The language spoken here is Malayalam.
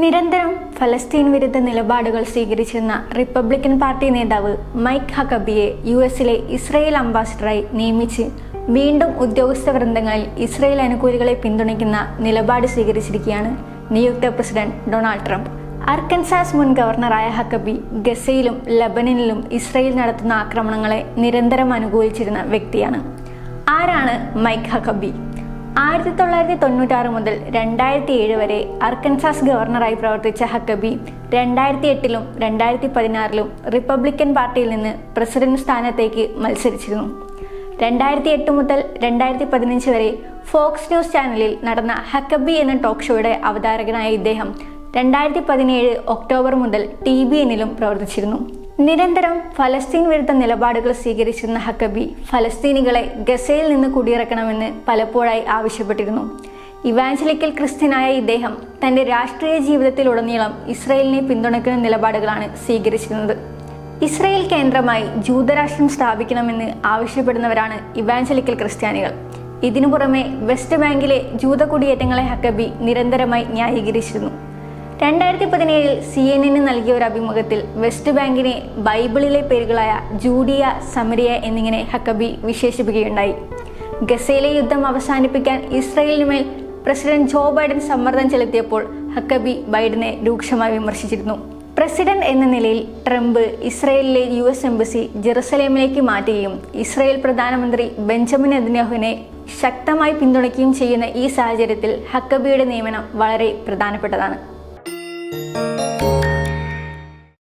നിരന്തരം ഫലസ്തീൻ വിരുദ്ധ നിലപാടുകൾ സ്വീകരിച്ചിരുന്ന റിപ്പബ്ലിക്കൻ പാർട്ടി നേതാവ് മൈക്ക് ഹക്കബിയെ യു എസിലെ ഇസ്രയേൽ അംബാസിഡറായി നിയമിച്ച് വീണ്ടും ഉദ്യോഗസ്ഥ വൃന്ദങ്ങളിൽ ഇസ്രയേൽ അനുകൂലികളെ പിന്തുണയ്ക്കുന്ന നിലപാട് സ്വീകരിച്ചിരിക്കുകയാണ് നിയുക്ത പ്രസിഡന്റ് ഡൊണാൾഡ് ട്രംപ്. അർക്കൻസാസ് മുൻ ഗവർണറായ ഹക്കബി ഗസയിലും ലബനനിലും ഇസ്രയേൽ നടത്തുന്ന ആക്രമണങ്ങളെ നിരന്തരം അനുകൂലിച്ചിരുന്ന വ്യക്തിയാണ്. ആരാണ് മൈക്ക് ഹക്കബി ആയിരത്തി തൊള്ളായിരത്തി തൊണ്ണൂറ്റാറ് മുതൽ രണ്ടായിരത്തി ഏഴ് വരെ അർക്കൻസാസ് ഗവർണറായി പ്രവർത്തിച്ച ഹക്കബി രണ്ടായിരത്തി എട്ടിലും രണ്ടായിരത്തി പതിനാറിലും റിപ്പബ്ലിക്കൻ പാർട്ടിയിൽ നിന്ന് പ്രസിഡന്റ് സ്ഥാനത്തേക്ക് മത്സരിച്ചിരുന്നു. രണ്ടായിരത്തി എട്ട് മുതൽ രണ്ടായിരത്തി പതിനഞ്ച് വരെ ഫോക്സ് ന്യൂസ് ചാനലിൽ നടന്ന ഹക്കബി എന്ന ടോക്ക് ഷോയുടെ അവതാരകനായ ഇദ്ദേഹം രണ്ടായിരത്തി പതിനേഴ് ഒക്ടോബർ മുതൽ ടി ബി എന്നിലും പ്രവർത്തിച്ചിരുന്നു. നിരന്തരം ഫലസ്തീൻ വിരുദ്ധ നിലപാടുകൾ സ്വീകരിച്ചിരുന്ന ഹക്കബി ഫലസ്തീനികളെ ഗസയിൽ നിന്ന് കുടിയിറക്കണമെന്ന് പലപ്പോഴായി ആവശ്യപ്പെട്ടിരുന്നു. ഇവാഞ്ചലിക്കൽ ക്രിസ്ത്യനായ ഇദ്ദേഹം തന്റെ രാഷ്ട്രീയ ജീവിതത്തിലുടനീളം ഇസ്രയേലിനെ പിന്തുണയ്ക്കുന്ന നിലപാടുകളാണ് സ്വീകരിച്ചിരുന്നത്. ഇസ്രയേൽ കേന്ദ്രമായി ജൂതരാഷ്ട്രം സ്ഥാപിക്കണമെന്ന് ആവശ്യപ്പെടുന്നവരാണ് ഇവാഞ്ചലിക്കൽ ക്രിസ്ത്യാനികൾ. ഇതിനു പുറമെ വെസ്റ്റ് ബാങ്കിലെ ജൂത കുടിയേറ്റങ്ങളെ ഹക്കബി നിരന്തരമായി ന്യായീകരിച്ചിരുന്നു. രണ്ടായിരത്തി പതിനേഴിൽ സി എൻ എന്നിന് നൽകിയ ഒരു അഭിമുഖത്തിൽ വെസ്റ്റ് ബാങ്കിനെ ബൈബിളിലെ പേരുകളായ ജൂഡിയ സമരിയ എന്നിങ്ങനെ ഹക്കബി വിശേഷിപ്പിക്കുകയുണ്ടായി. ഗസയിലെ യുദ്ധം അവസാനിപ്പിക്കാൻ ഇസ്രയേലിനുമേൽ പ്രസിഡന്റ് ജോ ബൈഡൻ സമ്മർദ്ദം ചെലുത്തിയപ്പോൾ ഹക്കബി ബൈഡനെ രൂക്ഷമായി വിമർശിച്ചിരുന്നു. പ്രസിഡന്റ് എന്ന നിലയിൽ ട്രംപ് ഇസ്രയേലിലെ യു എസ് എംബസി ജെറുസലേമിലേക്ക് മാറ്റുകയും ഇസ്രയേൽ പ്രധാനമന്ത്രി ബെഞ്ചമിൻ നെതന്യാഹുവിനെ ശക്തമായി പിന്തുണയ്ക്കുകയും ചെയ്യുന്ന ഈ സാഹചര്യത്തിൽ ഹക്കബിയുടെ നിയമനം വളരെ പ്രധാനപ്പെട്ടതാണ്. Música